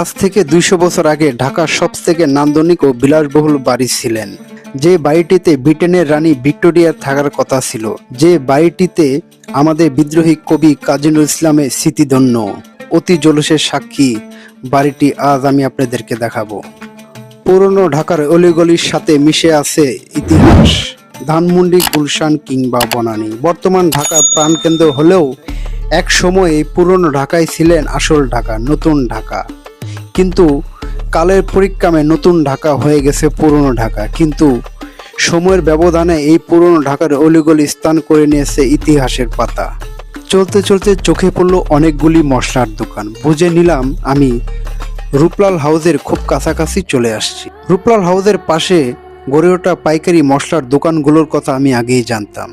আজ থেকে দুইশো বছর আগে ঢাকার সবথেকে নান্দনিক ও বিলাসবহুল বাড়ি ছিলেন। যে বাড়িটিতে ব্রিটেনের রানী ভিক্টোরিয়ার থাকার কথা ছিল, যে বাড়িটিতে আমাদের বিদ্রোহী কবি কাজী ইসলামের স্মৃতিধন্য অতি জলসের সাক্ষী, বাড়িটি আজ আমি আপনাদেরকে দেখাবো। পুরনো ঢাকার অলিগলির সাথে মিশে আছে ইতিহাস। ধানমন্ডি, গুলশান কিংবা বনানী। বর্তমান ঢাকার প্রাণকেন্দ্র হলেও এক সময় এই পুরনো ঢাকায় ছিলেন আসল ঢাকা, নতুন ঢাকা। কিন্তু কালের পরিক্রমে নতুন ঢাকা হয়ে গেছে পুরনো ঢাকা। কিন্তু সময়ের ব্যবধানে এই পুরনো ঢাকার অলিগলি স্থান করে নিয়েছে ইতিহাসের পাতা। চলতে চলতে চোখে পড়ল অনেকগুলি মশলার দোকান। বুঝে নিলাম আমি রূপলাল হাউসের খুব কাছাকাছি চলে আসছি। রূপলাল হাউসের পাশে গড়ে ওঠা পাইকারি মশলার দোকানগুলোর কথা আমি আগেই জানতাম।